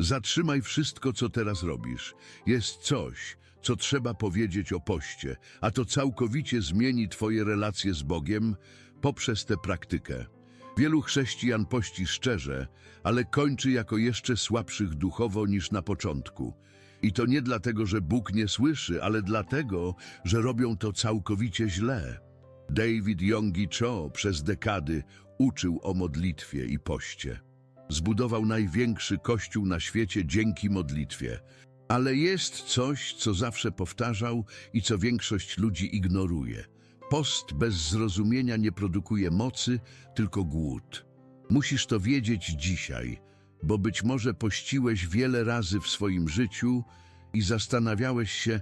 Zatrzymaj wszystko, co teraz robisz. Jest coś, co trzeba powiedzieć o poście, a to całkowicie zmieni Twoje relacje z Bogiem poprzez tę praktykę. Wielu chrześcijan pości szczerze, ale kończy jako jeszcze słabszych duchowo niż na początku. I to nie dlatego, że Bóg nie słyszy, ale dlatego, że robią to całkowicie źle. David Yongi Cho przez dekady uczył o modlitwie i poście. Zbudował największy kościół na świecie dzięki modlitwie. Ale jest coś, co zawsze powtarzał i co większość ludzi ignoruje. Post bez zrozumienia nie produkuje mocy, tylko głód. Musisz to wiedzieć dzisiaj, bo być może pościłeś wiele razy w swoim życiu i zastanawiałeś się,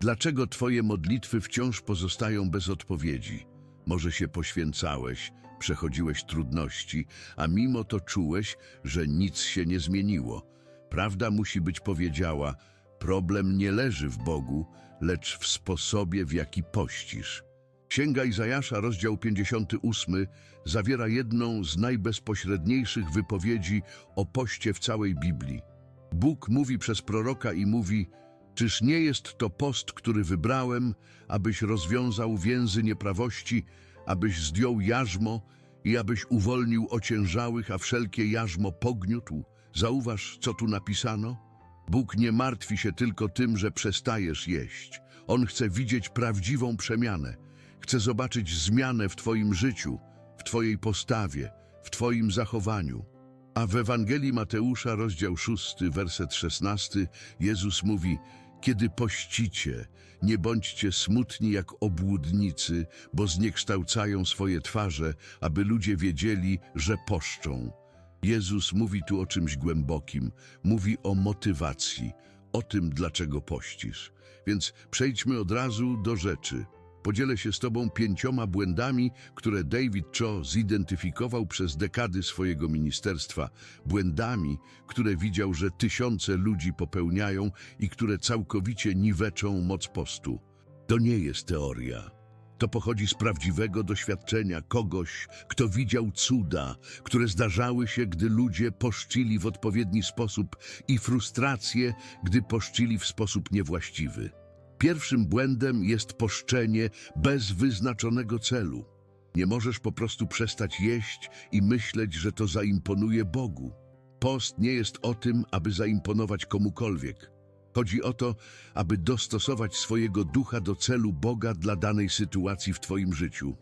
dlaczego twoje modlitwy wciąż pozostają bez odpowiedzi. Może się poświęcałeś, przechodziłeś trudności, a mimo to czułeś, że nic się nie zmieniło. Prawda musi być powiedziała, problem nie leży w Bogu, lecz w sposobie, w jaki pościsz. Księga Izajasza, rozdział 58, zawiera jedną z najbezpośredniejszych wypowiedzi o poście w całej Biblii. Bóg mówi przez proroka i mówi, czyż nie jest to post, który wybrałem, abyś rozwiązał więzy nieprawości, abyś zdjął jarzmo i abyś uwolnił ociężałych, a wszelkie jarzmo pogniótł? Zauważ, co tu napisano? Bóg nie martwi się tylko tym, że przestajesz jeść. On chce widzieć prawdziwą przemianę. Chce zobaczyć zmianę w Twoim życiu, w Twojej postawie, w Twoim zachowaniu. A w Ewangelii Mateusza, rozdział 6, werset 16, Jezus mówi, kiedy pościcie, nie bądźcie smutni jak obłudnicy, bo zniekształcają swoje twarze, aby ludzie wiedzieli, że poszczą. Jezus mówi tu o czymś głębokim, mówi o motywacji, o tym, dlaczego pościsz. Więc przejdźmy od razu do rzeczy. Podzielę się z Tobą pięcioma błędami, które David Cho zidentyfikował przez dekady swojego ministerstwa. Błędami, które widział, że tysiące ludzi popełniają i które całkowicie niweczą moc postu. To nie jest teoria. To pochodzi z prawdziwego doświadczenia kogoś, kto widział cuda, które zdarzały się, gdy ludzie poszczyli w odpowiedni sposób i frustrację, gdy poszczyli w sposób niewłaściwy. Pierwszym błędem jest poszczenie bez wyznaczonego celu. Nie możesz po prostu przestać jeść i myśleć, że to zaimponuje Bogu. Post nie jest o tym, aby zaimponować komukolwiek. Chodzi o to, aby dostosować swojego ducha do celu Boga dla danej sytuacji w Twoim życiu.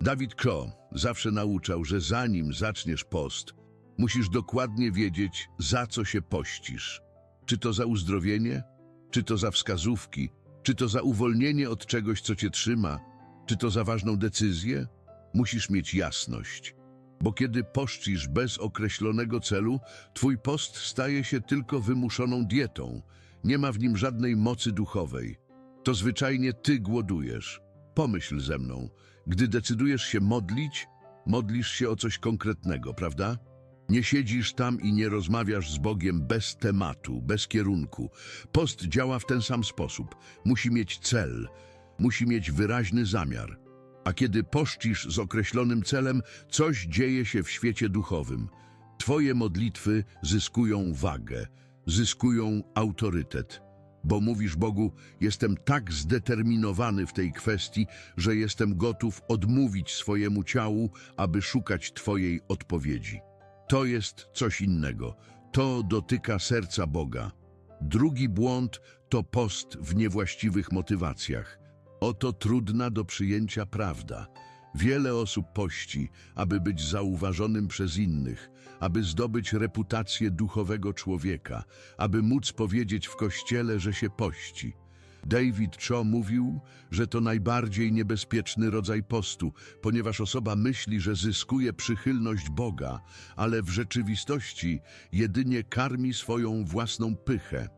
Dawid Kro zawsze nauczał, że zanim zaczniesz post, musisz dokładnie wiedzieć, za co się pościsz. Czy to za uzdrowienie, czy to za wskazówki, czy to za uwolnienie od czegoś, co cię trzyma, czy to za ważną decyzję? Musisz mieć jasność. Bo kiedy pościsz bez określonego celu, twój post staje się tylko wymuszoną dietą. Nie ma w nim żadnej mocy duchowej. To zwyczajnie ty głodujesz. Pomyśl ze mną. Gdy decydujesz się modlić, modlisz się o coś konkretnego, prawda? Nie siedzisz tam i nie rozmawiasz z Bogiem bez tematu, bez kierunku. Post działa w ten sam sposób. Musi mieć cel, musi mieć wyraźny zamiar. A kiedy pościsz z określonym celem, coś dzieje się w świecie duchowym. Twoje modlitwy zyskują wagę, zyskują autorytet. Bo mówisz Bogu, jestem tak zdeterminowany w tej kwestii, że jestem gotów odmówić swojemu ciału, aby szukać Twojej odpowiedzi. To jest coś innego. To dotyka serca Boga. Drugi błąd to post w niewłaściwych motywacjach. Oto trudna do przyjęcia prawda. Wiele osób pości, aby być zauważonym przez innych, aby zdobyć reputację duchowego człowieka, aby móc powiedzieć w kościele, że się pości. David Cho mówił, że to najbardziej niebezpieczny rodzaj postu, ponieważ osoba myśli, że zyskuje przychylność Boga, ale w rzeczywistości jedynie karmi swoją własną pychę.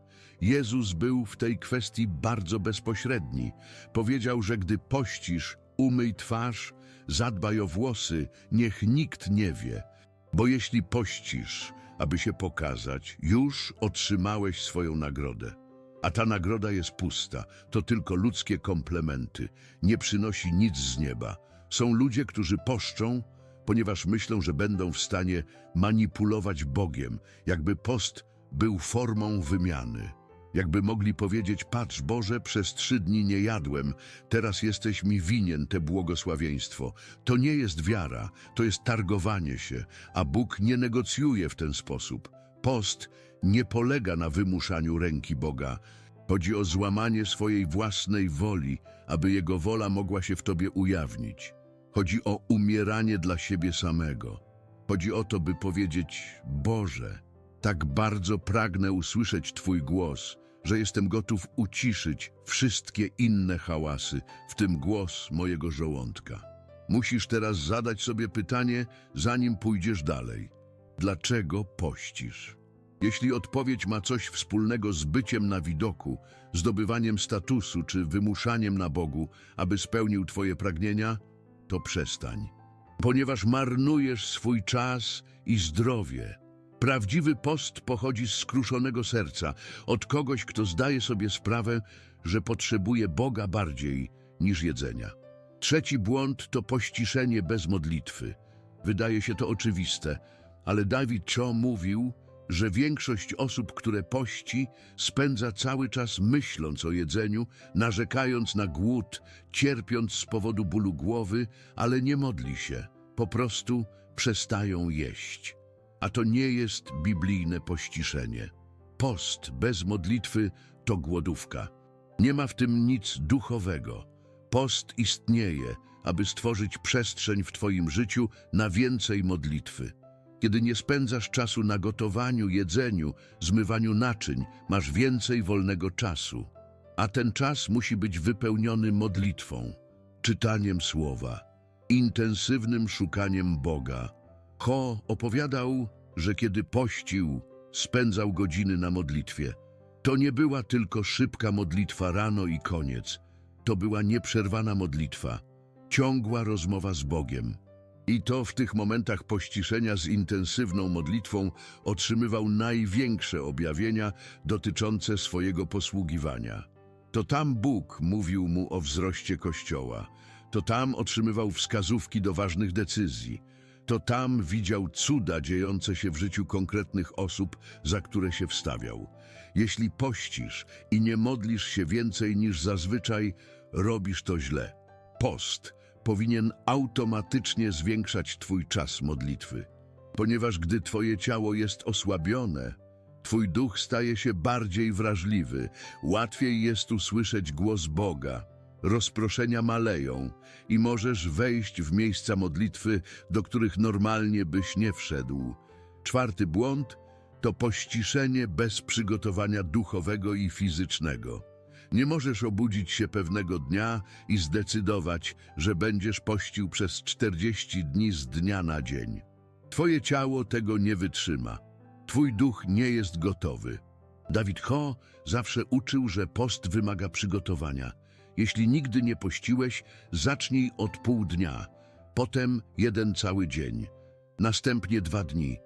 Jezus był w tej kwestii bardzo bezpośredni. Powiedział, że gdy pościsz, umyj twarz, zadbaj o włosy, niech nikt nie wie. Bo jeśli pościsz, aby się pokazać, już otrzymałeś swoją nagrodę. A ta nagroda jest pusta, to tylko ludzkie komplementy, nie przynosi nic z nieba. Są ludzie, którzy poszczą, ponieważ myślą, że będą w stanie manipulować Bogiem, jakby post był formą wymiany. Jakby mogli powiedzieć, patrz Boże, przez trzy dni nie jadłem, teraz jesteś mi winien te błogosławieństwo. To nie jest wiara, to jest targowanie się, a Bóg nie negocjuje w ten sposób. Post nie polega na wymuszaniu ręki Boga. Chodzi o złamanie swojej własnej woli, aby Jego wola mogła się w Tobie ujawnić. Chodzi o umieranie dla siebie samego. Chodzi o to, by powiedzieć, Boże, tak bardzo pragnę usłyszeć Twój głos, że jestem gotów uciszyć wszystkie inne hałasy, w tym głos mojego żołądka. Musisz teraz zadać sobie pytanie, zanim pójdziesz dalej. Dlaczego pościsz? Jeśli odpowiedź ma coś wspólnego z byciem na widoku, zdobywaniem statusu czy wymuszaniem na Bogu, aby spełnił Twoje pragnienia, to przestań. Ponieważ marnujesz swój czas i zdrowie. Prawdziwy post pochodzi z skruszonego serca, od kogoś, kto zdaje sobie sprawę, że potrzebuje Boga bardziej niż jedzenia. Trzeci błąd to pościszenie bez modlitwy. Wydaje się to oczywiste, ale Dawid Cho mówił, że większość osób, które pości, spędza cały czas myśląc o jedzeniu, narzekając na głód, cierpiąc z powodu bólu głowy, ale nie modli się. Po prostu przestają jeść. A to nie jest biblijne pościszenie. Post bez modlitwy to głodówka. Nie ma w tym nic duchowego. Post istnieje, aby stworzyć przestrzeń w Twoim życiu na więcej modlitwy. Kiedy nie spędzasz czasu na gotowaniu, jedzeniu, zmywaniu naczyń, masz więcej wolnego czasu. A ten czas musi być wypełniony modlitwą, czytaniem słowa, intensywnym szukaniem Boga. Ho opowiadał, że kiedy pościł, spędzał godziny na modlitwie. To nie była tylko szybka modlitwa rano i koniec. To była nieprzerwana modlitwa, ciągła rozmowa z Bogiem. I to w tych momentach pościszenia z intensywną modlitwą otrzymywał największe objawienia dotyczące swojego posługiwania. To tam Bóg mówił mu o wzroście Kościoła. To tam otrzymywał wskazówki do ważnych decyzji. To tam widział cuda dziejące się w życiu konkretnych osób, za które się wstawiał. Jeśli pościsz i nie modlisz się więcej niż zazwyczaj, robisz to źle. Post powinien automatycznie zwiększać Twój czas modlitwy, ponieważ gdy Twoje ciało jest osłabione, Twój duch staje się bardziej wrażliwy, łatwiej jest usłyszeć głos Boga, rozproszenia maleją i możesz wejść w miejsca modlitwy, do których normalnie byś nie wszedł. Czwarty błąd to pościszenie bez przygotowania duchowego i fizycznego. Nie możesz obudzić się pewnego dnia i zdecydować, że będziesz pościł przez 40 dni z dnia na dzień. Twoje ciało tego nie wytrzyma. Twój duch nie jest gotowy. Dawid Ho zawsze uczył, że post wymaga przygotowania. Jeśli nigdy nie pościłeś, zacznij od pół dnia, potem jeden cały dzień, następnie dwa dni.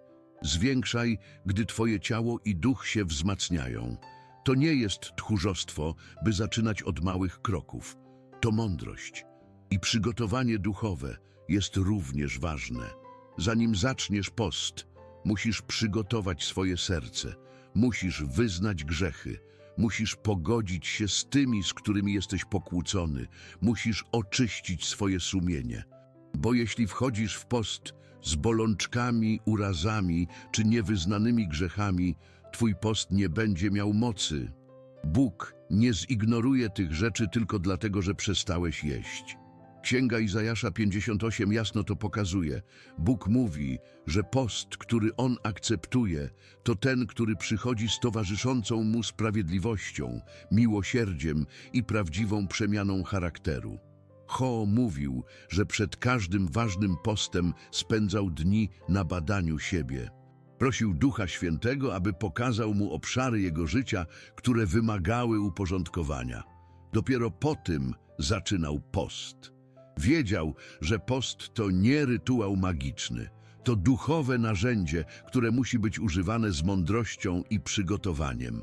Zwiększaj, gdy twoje ciało i duch się wzmacniają. To nie jest tchórzostwo, by zaczynać od małych kroków. To mądrość. I przygotowanie duchowe jest również ważne. Zanim zaczniesz post, musisz przygotować swoje serce, musisz wyznać grzechy, musisz pogodzić się z tymi, z którymi jesteś pokłócony, musisz oczyścić swoje sumienie. Bo jeśli wchodzisz w post z bolączkami, urazami czy niewyznanymi grzechami, twój post nie będzie miał mocy. Bóg nie zignoruje tych rzeczy tylko dlatego, że przestałeś jeść. Księga Izajasza 58 jasno to pokazuje. Bóg mówi, że post, który On akceptuje, to ten, który przychodzi z towarzyszącą Mu sprawiedliwością, miłosierdziem i prawdziwą przemianą charakteru. Ho mówił, że przed każdym ważnym postem spędzał dni na badaniu siebie. Prosił Ducha Świętego, aby pokazał mu obszary jego życia, które wymagały uporządkowania. Dopiero po tym zaczynał post. Wiedział, że post to nie rytuał magiczny, to duchowe narzędzie, które musi być używane z mądrością i przygotowaniem.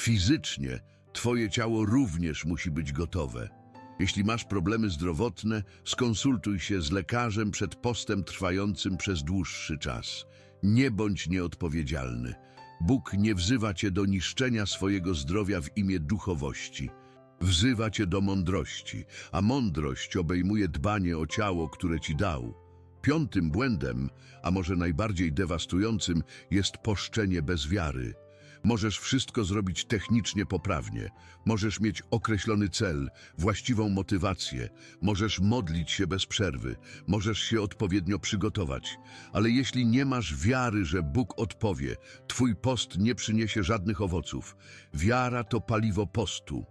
Fizycznie Twoje ciało również musi być gotowe. Jeśli masz problemy zdrowotne, skonsultuj się z lekarzem przed postem trwającym przez dłuższy czas. Nie bądź nieodpowiedzialny. Bóg nie wzywa cię do niszczenia swojego zdrowia w imię duchowości. Wzywa cię do mądrości, a mądrość obejmuje dbanie o ciało, które ci dał. Piątym błędem, a może najbardziej dewastującym, jest poszczenie bez wiary. Możesz wszystko zrobić technicznie poprawnie, możesz mieć określony cel, właściwą motywację, możesz modlić się bez przerwy, możesz się odpowiednio przygotować, ale jeśli nie masz wiary, że Bóg odpowie, twój post nie przyniesie żadnych owoców. Wiara to paliwo postu.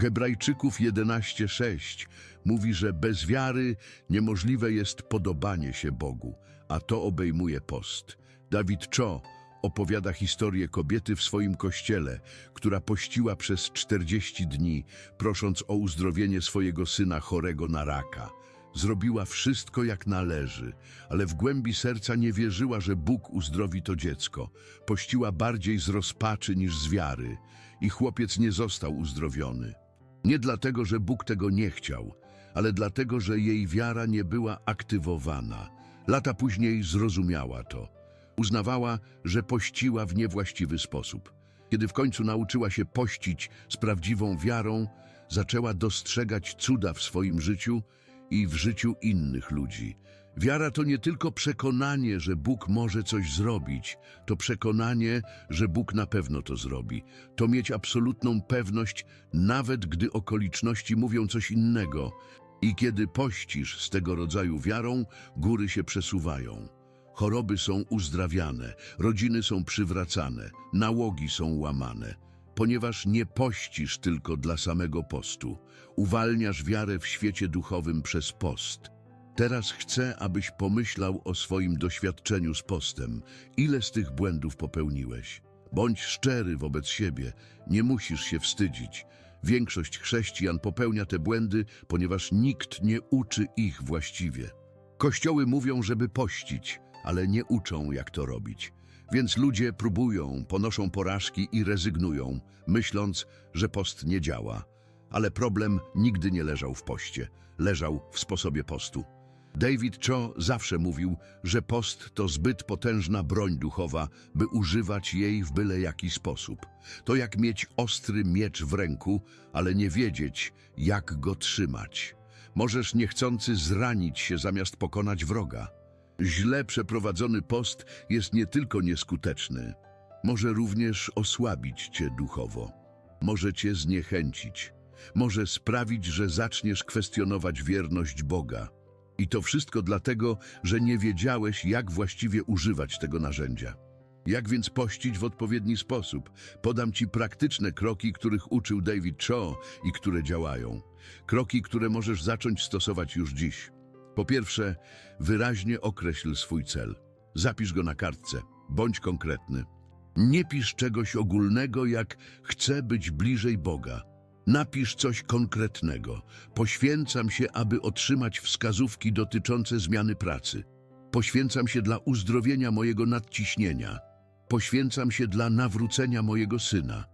Hebrajczyków 11:6 mówi, że bez wiary niemożliwe jest podobanie się Bogu, a to obejmuje post. Dawid Cho opowiada historię kobiety w swoim kościele, która pościła przez 40 dni, prosząc o uzdrowienie swojego syna chorego na raka. Zrobiła wszystko jak należy, ale w głębi serca nie wierzyła, że Bóg uzdrowi to dziecko. Pościła bardziej z rozpaczy niż z wiary i chłopiec nie został uzdrowiony. Nie dlatego, że Bóg tego nie chciał, ale dlatego, że jej wiara nie była aktywowana. Lata później zrozumiała to. Uznawała, że pościła w niewłaściwy sposób. Kiedy w końcu nauczyła się pościć z prawdziwą wiarą, zaczęła dostrzegać cuda w swoim życiu i w życiu innych ludzi. Wiara to nie tylko przekonanie, że Bóg może coś zrobić, to przekonanie, że Bóg na pewno to zrobi. To mieć absolutną pewność, nawet gdy okoliczności mówią coś innego. I kiedy pościsz z tego rodzaju wiarą, góry się przesuwają. Choroby są uzdrawiane, rodziny są przywracane, nałogi są łamane. Ponieważ nie pościsz tylko dla samego postu, uwalniasz wiarę w świecie duchowym przez post. Teraz chcę, abyś pomyślał o swoim doświadczeniu z postem. Ile z tych błędów popełniłeś? Bądź szczery wobec siebie, nie musisz się wstydzić. Większość chrześcijan popełnia te błędy, ponieważ nikt nie uczy ich właściwie. Kościoły mówią, żeby pościć, ale nie uczą, jak to robić. Więc ludzie próbują, ponoszą porażki i rezygnują, myśląc, że post nie działa. Ale problem nigdy nie leżał w poście, leżał w sposobie postu. David Cho zawsze mówił, że post to zbyt potężna broń duchowa, by używać jej w byle jaki sposób. To jak mieć ostry miecz w ręku, ale nie wiedzieć, jak go trzymać. Możesz niechcący zranić się zamiast pokonać wroga. Źle przeprowadzony post jest nie tylko nieskuteczny, może również osłabić cię duchowo. Może cię zniechęcić. Może sprawić, że zaczniesz kwestionować wierność Boga. I to wszystko dlatego, że nie wiedziałeś, jak właściwie używać tego narzędzia. Jak więc pościć w odpowiedni sposób? Podam Ci praktyczne kroki, których uczył David Cho i które działają. Kroki, które możesz zacząć stosować już dziś. Po pierwsze, wyraźnie określ swój cel. Zapisz go na kartce. Bądź konkretny. Nie pisz czegoś ogólnego, jak chcę być bliżej Boga. Napisz coś konkretnego. Poświęcam się, aby otrzymać wskazówki dotyczące zmiany pracy. Poświęcam się dla uzdrowienia mojego nadciśnienia. Poświęcam się dla nawrócenia mojego syna.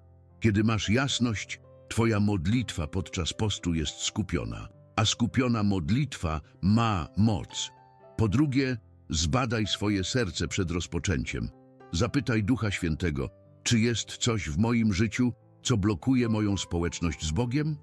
Kiedy masz jasność, Twoja modlitwa podczas postu jest skupiona, a skupiona modlitwa ma moc. Po drugie, zbadaj swoje serce przed rozpoczęciem. Zapytaj Ducha Świętego, czy jest coś w moim życiu, co blokuje moją społeczność z Bogiem?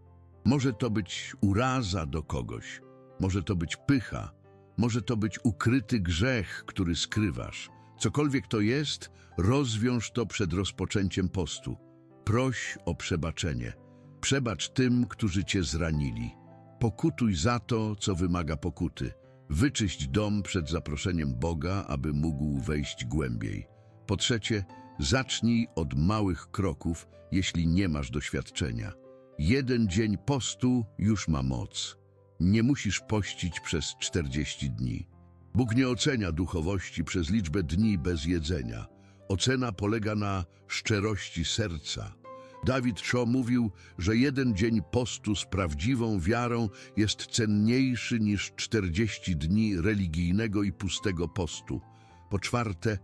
Może to być uraza do kogoś, może to być pycha, może to być ukryty grzech, który skrywasz. Cokolwiek to jest, rozwiąż to przed rozpoczęciem postu. Proś o przebaczenie. Przebacz tym, którzy cię zranili. Pokutuj za to, co wymaga pokuty. Wyczyść dom przed zaproszeniem Boga, aby mógł wejść głębiej. Po trzecie, zacznij od małych kroków, jeśli nie masz doświadczenia. Jeden dzień postu już ma moc. Nie musisz pościć przez 40 dni. Bóg nie ocenia duchowości przez liczbę dni bez jedzenia. Ocena polega na szczerości serca. Dawid Cho mówił, że jeden dzień postu z prawdziwą wiarą jest cenniejszy niż 40 dni religijnego i pustego postu. Po czwarte,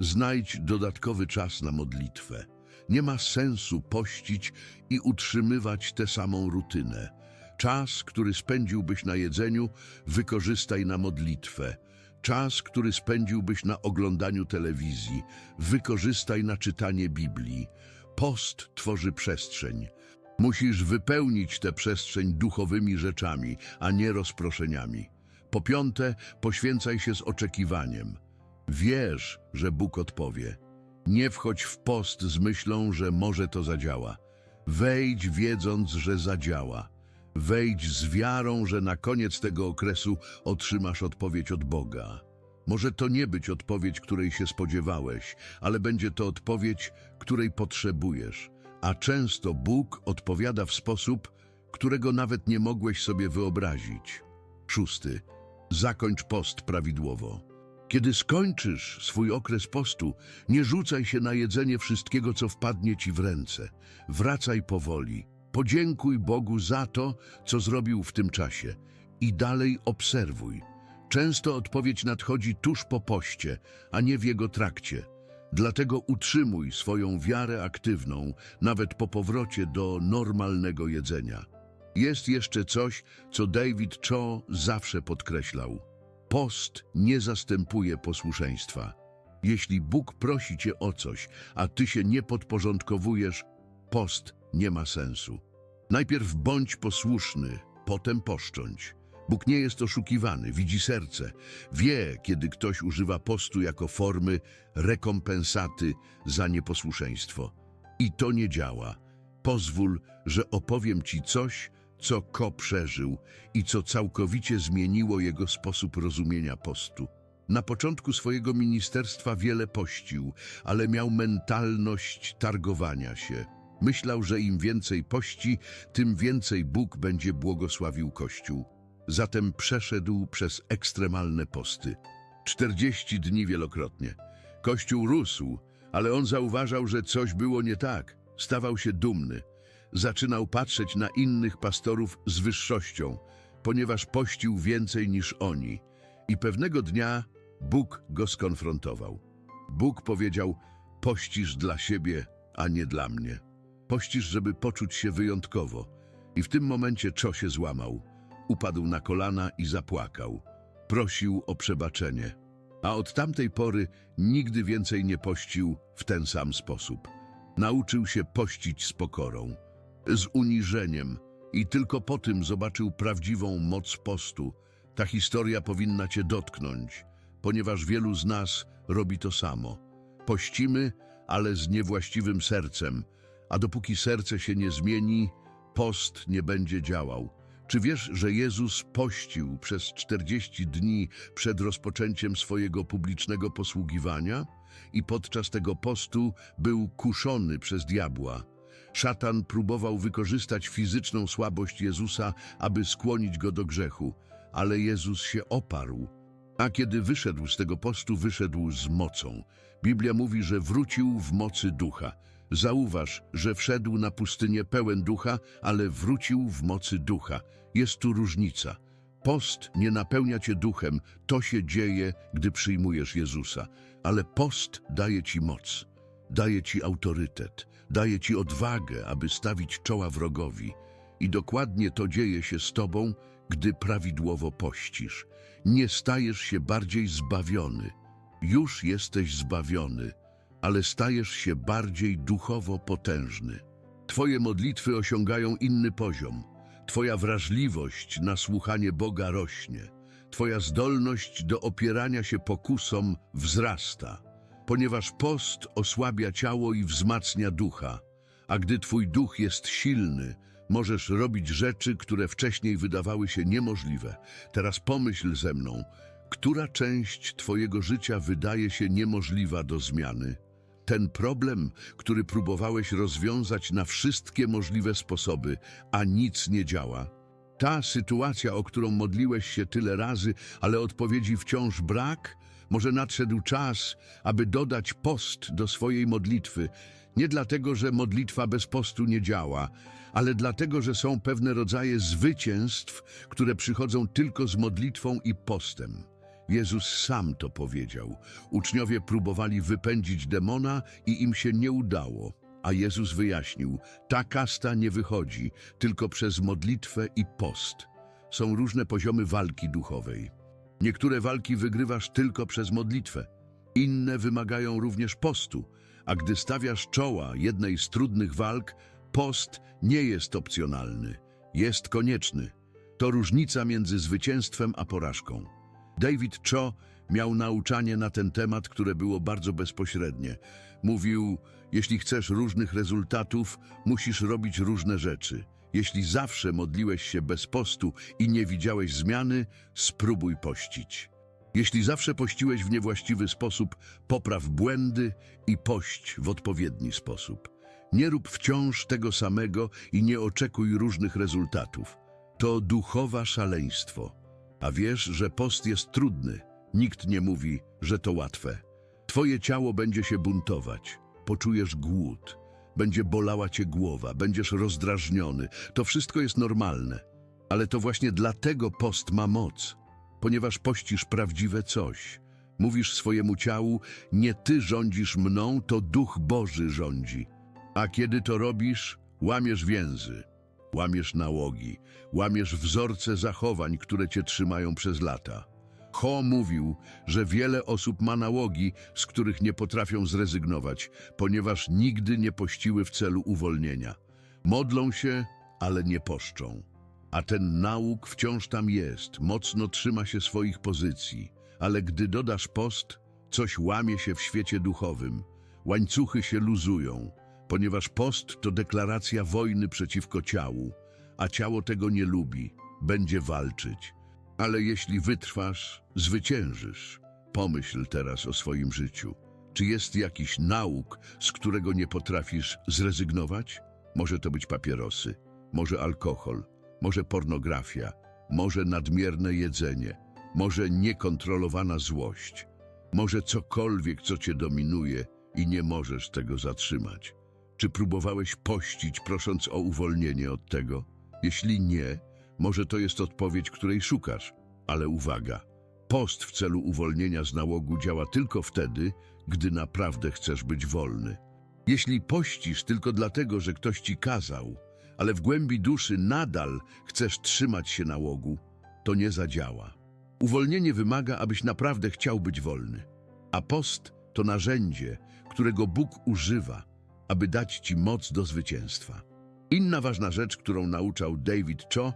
znajdź dodatkowy czas na modlitwę. Nie ma sensu pościć i utrzymywać tę samą rutynę. Czas, który spędziłbyś na jedzeniu, wykorzystaj na modlitwę. Czas, który spędziłbyś na oglądaniu telewizji, wykorzystaj na czytanie Biblii. Post tworzy przestrzeń. Musisz wypełnić tę przestrzeń duchowymi rzeczami, a nie rozproszeniami. Po piąte, poświęcaj się z oczekiwaniem. Wierz, że Bóg odpowie. Nie wchodź w post z myślą, że może to zadziała. Wejdź wiedząc, że zadziała. Wejdź z wiarą, że na koniec tego okresu otrzymasz odpowiedź od Boga. Może to nie być odpowiedź, której się spodziewałeś, ale będzie to odpowiedź, której potrzebujesz. A często Bóg odpowiada w sposób, którego nawet nie mogłeś sobie wyobrazić. Szósty. Zakończ post prawidłowo. Kiedy skończysz swój okres postu, nie rzucaj się na jedzenie wszystkiego, co wpadnie ci w ręce. Wracaj powoli. Podziękuj Bogu za to, co zrobił w tym czasie i dalej obserwuj. Często odpowiedź nadchodzi tuż po poście, a nie w jego trakcie. Dlatego utrzymuj swoją wiarę aktywną, nawet po powrocie do normalnego jedzenia. Jest jeszcze coś, co David Cho zawsze podkreślał. Post nie zastępuje posłuszeństwa. Jeśli Bóg prosi cię o coś, a ty się nie podporządkowujesz, post nie ma sensu. Najpierw bądź posłuszny, potem poszcząć. Bóg nie jest oszukiwany, widzi serce. Wie, kiedy ktoś używa postu jako formy rekompensaty za nieposłuszeństwo. I to nie działa. Pozwól, że opowiem ci coś, co Ko przeżył i co całkowicie zmieniło jego sposób rozumienia postu. Na początku swojego ministerstwa wiele pościł, ale miał mentalność targowania się. Myślał, że im więcej pości, tym więcej Bóg będzie błogosławił Kościół. Zatem przeszedł przez ekstremalne posty. 40 dni wielokrotnie. Kościół rósł, ale on zauważał, że coś było nie tak. Stawał się dumny. Zaczynał patrzeć na innych pastorów z wyższością, ponieważ pościł więcej niż oni. I pewnego dnia Bóg go skonfrontował. Bóg powiedział: Pościsz dla siebie, a nie dla mnie. Pościsz, żeby poczuć się wyjątkowo. I w tym momencie Czo się złamał. Upadł na kolana i zapłakał. Prosił o przebaczenie. A od tamtej pory nigdy więcej nie pościł w ten sam sposób. Nauczył się pościć z pokorą, z uniżeniem i tylko po tym zobaczył prawdziwą moc postu. Ta historia powinna cię dotknąć, ponieważ wielu z nas robi to samo. Pościmy, ale z niewłaściwym sercem, a dopóki serce się nie zmieni, post nie będzie działał. Czy wiesz, że Jezus pościł przez 40 dni przed rozpoczęciem swojego publicznego posługiwania? I podczas tego postu był kuszony przez diabła. Szatan próbował wykorzystać fizyczną słabość Jezusa, aby skłonić go do grzechu, ale Jezus się oparł. A kiedy wyszedł z tego postu, wyszedł z mocą. Biblia mówi, że wrócił w mocy ducha. Zauważ, że wszedł na pustynię pełen ducha, ale wrócił w mocy ducha. Jest tu różnica. Post nie napełnia cię duchem, to się dzieje, gdy przyjmujesz Jezusa. Ale post daje ci moc, daje ci autorytet, daje ci odwagę, aby stawić czoła wrogowi. I dokładnie to dzieje się z tobą, gdy prawidłowo pościsz. Nie stajesz się bardziej zbawiony. Już jesteś zbawiony, ale stajesz się bardziej duchowo potężny. Twoje modlitwy osiągają inny poziom. Twoja wrażliwość na słuchanie Boga rośnie. Twoja zdolność do opierania się pokusom wzrasta, ponieważ post osłabia ciało i wzmacnia ducha. A gdy Twój duch jest silny, możesz robić rzeczy, które wcześniej wydawały się niemożliwe. Teraz pomyśl ze mną, która część Twojego życia wydaje się niemożliwa do zmiany? Ten problem, który próbowałeś rozwiązać na wszystkie możliwe sposoby, a nic nie działa. Ta sytuacja, o którą modliłeś się tyle razy, ale odpowiedzi wciąż brak, może nadszedł czas, aby dodać post do swojej modlitwy. Nie dlatego, że modlitwa bez postu nie działa, ale dlatego, że są pewne rodzaje zwycięstw, które przychodzą tylko z modlitwą i postem. Jezus sam to powiedział. Uczniowie próbowali wypędzić demona i im się nie udało. A Jezus wyjaśnił, ta kasta nie wychodzi tylko przez modlitwę i post. Są różne poziomy walki duchowej. Niektóre walki wygrywasz tylko przez modlitwę. Inne wymagają również postu, a gdy stawiasz czoła jednej z trudnych walk, post nie jest opcjonalny, jest konieczny. To różnica między zwycięstwem a porażką. David Cho miał nauczanie na ten temat, które było bardzo bezpośrednie. Mówił, jeśli chcesz różnych rezultatów, musisz robić różne rzeczy. Jeśli zawsze modliłeś się bez postu i nie widziałeś zmiany, spróbuj pościć. Jeśli zawsze pościłeś w niewłaściwy sposób, popraw błędy i pość w odpowiedni sposób. Nie rób wciąż tego samego i nie oczekuj różnych rezultatów. To duchowe szaleństwo. A wiesz, że post jest trudny. Nikt nie mówi, że to łatwe. Twoje ciało będzie się buntować. Poczujesz głód. Będzie bolała cię głowa, będziesz rozdrażniony. To wszystko jest normalne. Ale to właśnie dlatego post ma moc. Ponieważ pościsz prawdziwe coś. Mówisz swojemu ciału, nie ty rządzisz mną, to Duch Boży rządzi. A kiedy to robisz, łamiesz więzy, łamiesz nałogi, łamiesz wzorce zachowań, które cię trzymają przez lata. Ho mówił, że wiele osób ma nałogi, z których nie potrafią zrezygnować, ponieważ nigdy nie pościły w celu uwolnienia. Modlą się, ale nie poszczą. A ten nauk wciąż tam jest, mocno trzyma się swoich pozycji. Ale gdy dodasz post, coś łamie się w świecie duchowym. Łańcuchy się luzują, ponieważ post to deklaracja wojny przeciwko ciału, a ciało tego nie lubi, będzie walczyć. Ale jeśli wytrwasz, zwyciężysz. Pomyśl teraz o swoim życiu. Czy jest jakiś nauk, z którego nie potrafisz zrezygnować? Może to być papierosy, może alkohol, może pornografia, może nadmierne jedzenie, może niekontrolowana złość, może cokolwiek, co cię dominuje i nie możesz tego zatrzymać. Czy próbowałeś pościć, prosząc o uwolnienie od tego? Jeśli nie, może to jest odpowiedź, której szukasz. Ale uwaga, post w celu uwolnienia z nałogu działa tylko wtedy, gdy naprawdę chcesz być wolny. Jeśli pościsz tylko dlatego, że ktoś ci kazał, ale w głębi duszy nadal chcesz trzymać się nałogu, to nie zadziała. Uwolnienie wymaga, abyś naprawdę chciał być wolny. A post to narzędzie, którego Bóg używa, aby dać ci moc do zwycięstwa. Inna ważna rzecz, którą nauczał David Cho,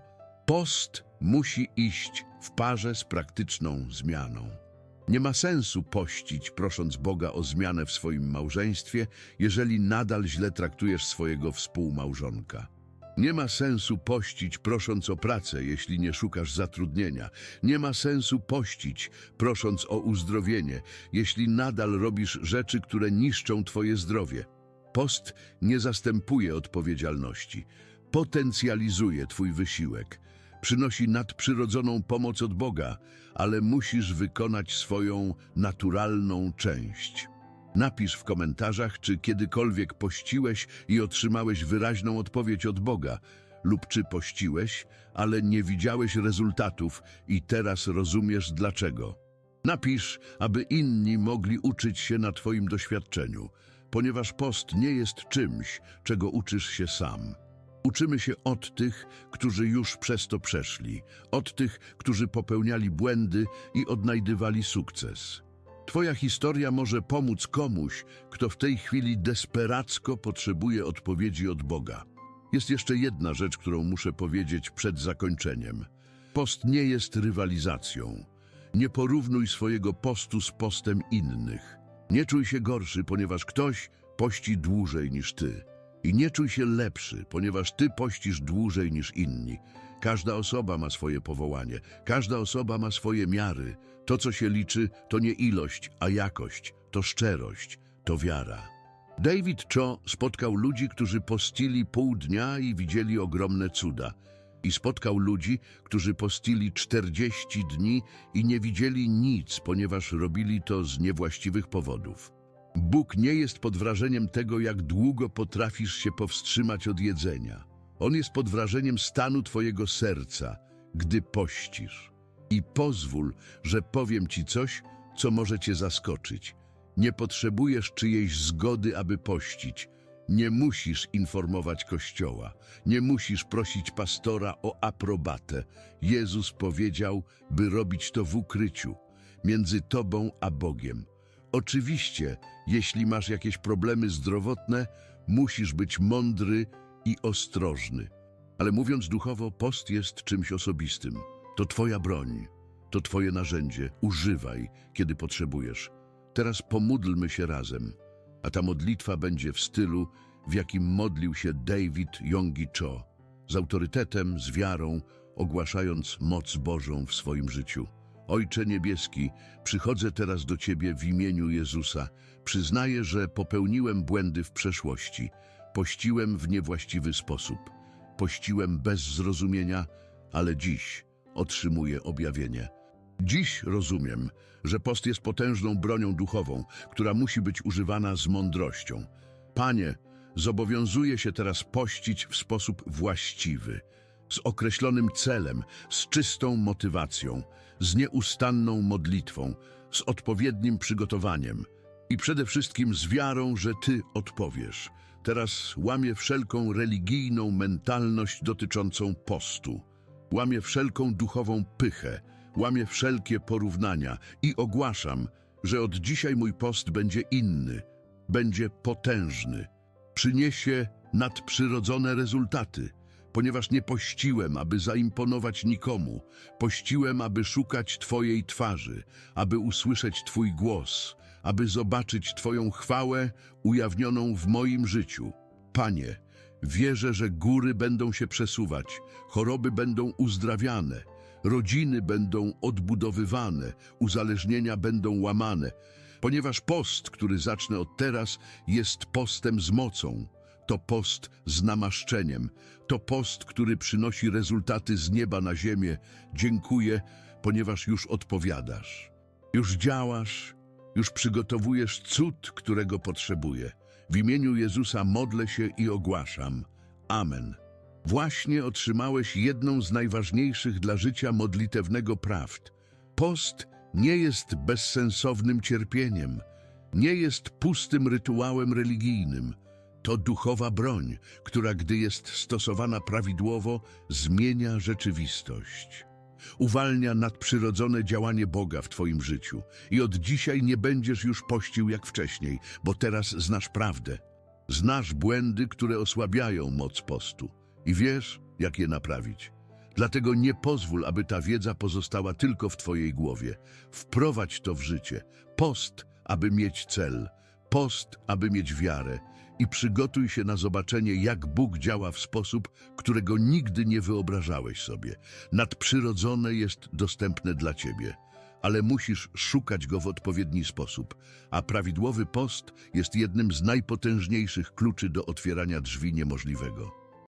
post musi iść w parze z praktyczną zmianą. Nie ma sensu pościć, prosząc Boga o zmianę w swoim małżeństwie, jeżeli nadal źle traktujesz swojego współmałżonka. Nie ma sensu pościć, prosząc o pracę, jeśli nie szukasz zatrudnienia. Nie ma sensu pościć, prosząc o uzdrowienie, jeśli nadal robisz rzeczy, które niszczą twoje zdrowie. Post nie zastępuje odpowiedzialności, potencjalizuje twój wysiłek, przynosi nadprzyrodzoną pomoc od Boga, ale musisz wykonać swoją naturalną część. Napisz w komentarzach, czy kiedykolwiek pościłeś i otrzymałeś wyraźną odpowiedź od Boga, lub czy pościłeś, ale nie widziałeś rezultatów i teraz rozumiesz dlaczego. Napisz, aby inni mogli uczyć się na Twoim doświadczeniu, ponieważ post nie jest czymś, czego uczysz się sam. Uczymy się od tych, którzy już przez to przeszli, od tych, którzy popełniali błędy i odnajdywali sukces. Twoja historia może pomóc komuś, kto w tej chwili desperacko potrzebuje odpowiedzi od Boga. Jest jeszcze jedna rzecz, którą muszę powiedzieć przed zakończeniem. Post nie jest rywalizacją. Nie porównuj swojego postu z postem innych. Nie czuj się gorszy, ponieważ ktoś pości dłużej niż ty. I nie czuj się lepszy, ponieważ ty pościsz dłużej niż inni. Każda osoba ma swoje powołanie, każda osoba ma swoje miary. To, co się liczy, to nie ilość, a jakość, to szczerość, to wiara. David Cho spotkał ludzi, którzy postili pół dnia i widzieli ogromne cuda. I spotkał ludzi, którzy postili 40 dni i nie widzieli nic, ponieważ robili to z niewłaściwych powodów. Bóg nie jest pod wrażeniem tego, jak długo potrafisz się powstrzymać od jedzenia. On jest pod wrażeniem stanu Twojego serca, gdy pościsz. I pozwól, że powiem Ci coś, co może Cię zaskoczyć. Nie potrzebujesz czyjejś zgody, aby pościć. Nie musisz informować Kościoła, nie musisz prosić pastora o aprobatę. Jezus powiedział, by robić to w ukryciu, między tobą a Bogiem. Oczywiście, jeśli masz jakieś problemy zdrowotne, musisz być mądry i ostrożny. Ale mówiąc duchowo, post jest czymś osobistym. To twoja broń, to twoje narzędzie. Używaj, kiedy potrzebujesz. Teraz pomódlmy się razem, a ta modlitwa będzie w stylu, w jakim modlił się David Yongi Cho, z autorytetem, z wiarą, ogłaszając moc Bożą w swoim życiu. Ojcze Niebieski, przychodzę teraz do Ciebie w imieniu Jezusa. Przyznaję, że popełniłem błędy w przeszłości. Pościłem w niewłaściwy sposób. Pościłem bez zrozumienia, ale dziś otrzymuję objawienie. Dziś rozumiem, że post jest potężną bronią duchową, która musi być używana z mądrością. Panie, zobowiązuję się teraz pościć w sposób właściwy, z określonym celem, z czystą motywacją, z nieustanną modlitwą, z odpowiednim przygotowaniem i przede wszystkim z wiarą, że Ty odpowiesz. Teraz łamię wszelką religijną mentalność dotyczącą postu. Łamię wszelką duchową pychę, łamię wszelkie porównania i ogłaszam, że od dzisiaj mój post będzie inny, będzie potężny, przyniesie nadprzyrodzone rezultaty, ponieważ nie pościłem, aby zaimponować nikomu, pościłem, aby szukać Twojej twarzy, aby usłyszeć Twój głos, aby zobaczyć Twoją chwałę ujawnioną w moim życiu. Panie, wierzę, że góry będą się przesuwać, choroby będą uzdrawiane, rodziny będą odbudowywane, uzależnienia będą łamane, ponieważ post, który zacznę od teraz, jest postem z mocą. To post z namaszczeniem, to post, który przynosi rezultaty z nieba na ziemię. Dziękuję, ponieważ już odpowiadasz. Już działasz, już przygotowujesz cud, którego potrzebuję. W imieniu Jezusa modlę się i ogłaszam. Amen. Właśnie otrzymałeś jedną z najważniejszych dla życia modlitewnego prawd. Post nie jest bezsensownym cierpieniem, nie jest pustym rytuałem religijnym. To duchowa broń, która gdy jest stosowana prawidłowo, zmienia rzeczywistość. Uwalnia nadprzyrodzone działanie Boga w Twoim życiu i od dzisiaj nie będziesz już pościł jak wcześniej, bo teraz znasz prawdę. Znasz błędy, które osłabiają moc postu i wiesz, jak je naprawić. Dlatego nie pozwól, aby ta wiedza pozostała tylko w Twojej głowie. Wprowadź to w życie. Post, aby mieć cel. Post, aby mieć wiarę. I przygotuj się na zobaczenie, jak Bóg działa w sposób, którego nigdy nie wyobrażałeś sobie. Nadprzyrodzone jest dostępne dla Ciebie, ale musisz szukać go w odpowiedni sposób, a prawidłowy post jest jednym z najpotężniejszych kluczy do otwierania drzwi niemożliwego.